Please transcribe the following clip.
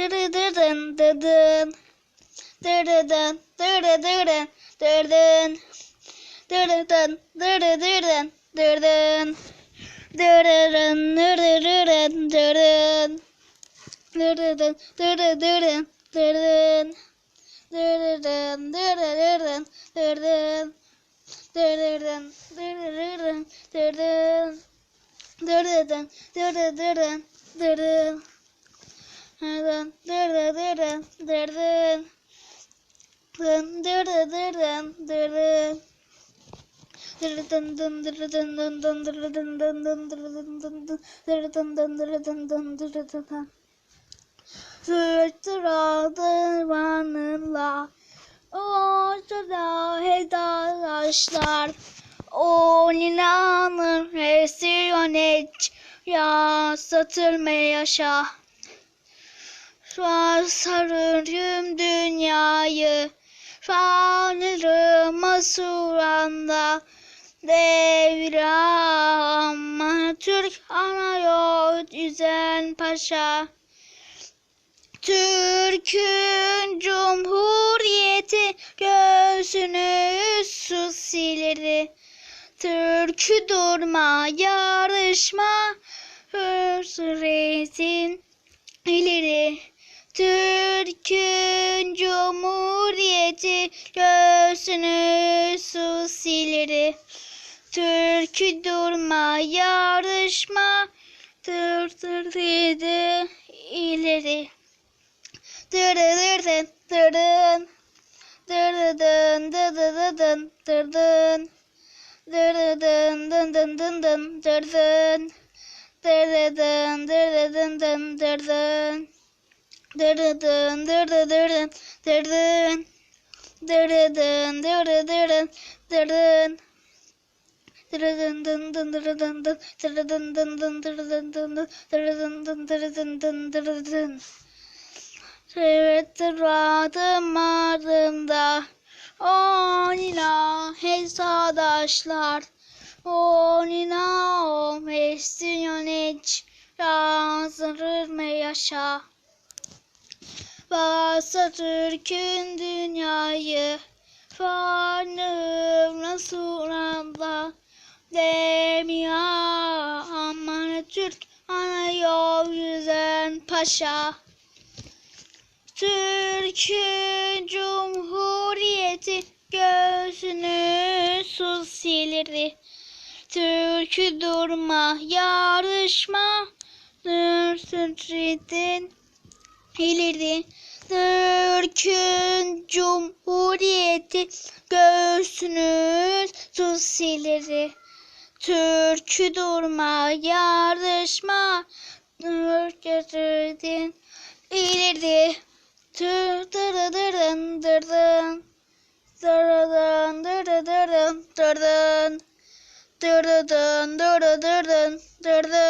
dırıdırın dıdın dırıdın dırıdırın dırdın dırıdın dırıdırın dırdın dırırın dırırın dırdın dırıdın dırıdırın dırdın dırırın dırırın dırdın dırırın dırırın dırdın dırırın dırırın dırdın Dırdın dırdın dırdın dırdın Dırdın dırdın dırdın dırdın Sırtıradır vanilla Ortada hedalaşlar Olinanın resiyonet Ya satırma yaşa şu an sararım dünyayı. Fanırım suranda Devran Türk ana yol düzen paşa. Türk'ün cumhuriyeti göğsünü su sileri Türk'ü durma yarışma Hırsızın ileri Türk'ün cumhuriyeti göğsünü su sileri Türk'ü durma yarışma Tır tır dedi ileri. Dırıdırdın dırdın Dırıdın dıdıdıdın dırdın Dırıdın dın dın dın dın dırdın Dırıdın dırıdın dın dırdın Dırdın dırdın dırdın dırdın dırdın dırdın dırdın Evet rahatım ardımda. On ila hey sadaşlar On ila o mestiyon hiç Yazdırır mı yaşa? Varsa Türk'ün dünyayı Fanım anda Demiya aman Türk ana yol yüzen paşa. Türk'ün cumhuriyeti göğsünü su sileri Türk'ü durma yarışma Türk'ün ileri Türk'ün cumhuriyeti göğsünü sus ileri. Türk'ü durma yarışma Türk götürdün ileri. Türk dırıdırın dırdın. Dırıdın dırıdırın dırdın. Dırıdın dırıdırın dırdın.